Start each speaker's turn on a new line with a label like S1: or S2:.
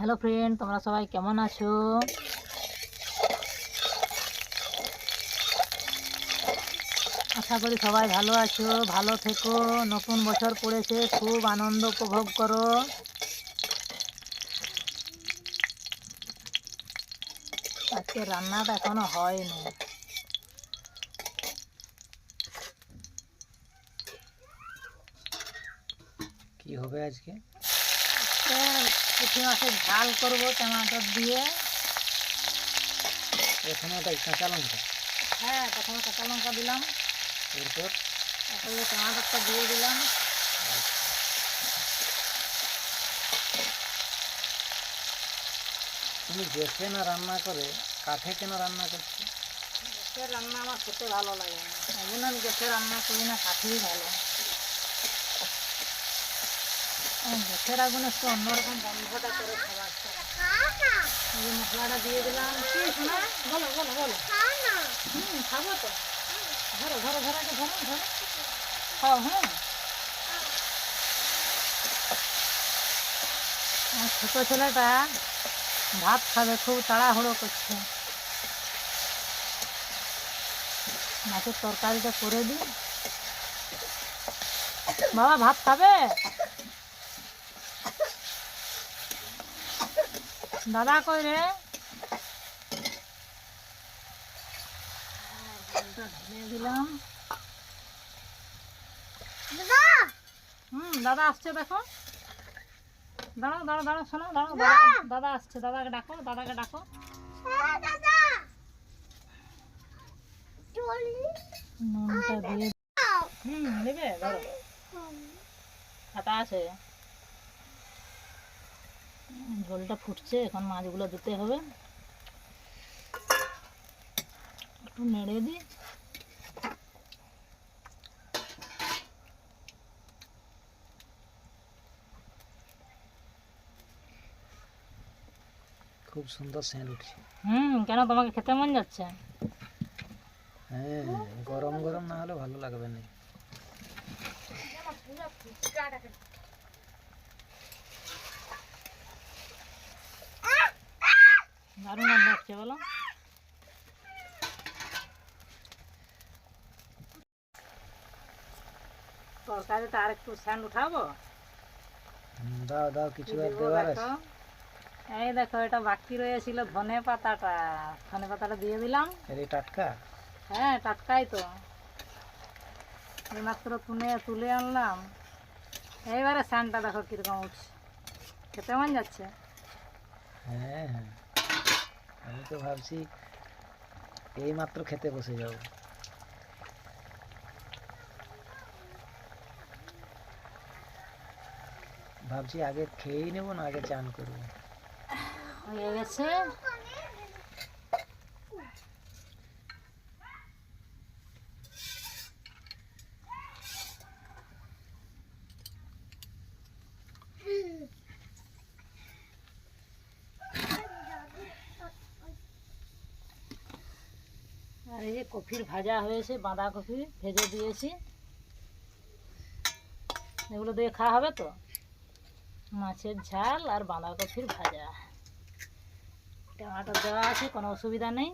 S1: Hello friend তোমরা সবাই কেমন আছো? আশা করি সবাই ভালো আছো ভালো থেকো। নতুন বছর পড়েছে খুব আনন্দ উপভোগ করো। আজকে রান্নাটা এখনও হয়নি।
S2: কি হবে আজকে
S1: পুঁটি মাছের ঝাল করব টমাটোর দিয়ে।
S2: প্রথমে ওটা কাঁচা লঙ্কা।
S1: হ্যাঁ প্রথমে কাঁচা লঙ্কা দিলাম।
S2: এরপর?
S1: তারপরে টমাটোরটা দিয়ে দিলাম।
S2: তুমি গ্যাসে না রান্না করে কাঠে কেন রান্না করছ?
S1: গ্যাসের রান্না আমার খেতে ভালো লাগে না। ওই জন্য আমি গ্যাসে রান্না করি না কাঠেই ভালো। আমার ছোট ছেলেটা ভাত খাবে, খুব তাড়াহুড়ো করছে। মাছের তরকারিটা করে দিই। বাবা, ভাত খাবে? দাদা কই রে? দিলাম হুম দাদা আসছে দেখো। দাঁড়াও দাঁড়াও দাঁড়াও শোনো দাঁড়াও দাদা দাদা! আসছে দাদাকে ডাকো দাদাকে ডাকো। নুনটা দিয়ে হুম নেবে ধরো। খাতা আছে। ঝোলটা ফুটছে এখন মাছগুলো দিতে হবে। একটু নেড়ে দিই।
S2: খুব সুন্দর সেন্ট উঠছে।
S1: হুম কেন তোমাকে খেতে মন যাচ্ছে?
S2: হ্যাঁ গরম গরম না হলে ভালো লাগবে না।
S1: হচ্ছে বলো? তরকারিটা আর একটু স্যান্ড উঠাবো?
S2: দাও দাও কিছু আর দেওয়ার? আছে
S1: এই দেখো এটা বাকি রয়েছিল ধনে পাতাটা। ধনে পাতাটা দিয়ে দিলাম।
S2: এই টাটকা?
S1: হ্যাঁ টাটকাই তো। এইমাত্র তুলে তুলে আনলাম। এইবারে স্যানটা দেখো কীরকম উঠছে। খেতে মন যাচ্ছে?
S2: হ্যাঁ হ্যাঁ। আমি তো ভাবছি এই মাত্র খেতে বসে যাব। ভাবছি আগে খেয়েই নেব না, আগে চান করব।
S1: হয়ে গেছে। কফির ভাজা হয়েছে, বাঁধাকপি ভেজে দিয়েছি। এগুলো দিয়ে খাওয়া হবে তো? মাছের ঝাল আর বাঁধাকপির ভাজা। টমাটো দেওয়া আছে, কোনো অসুবিধা নেই।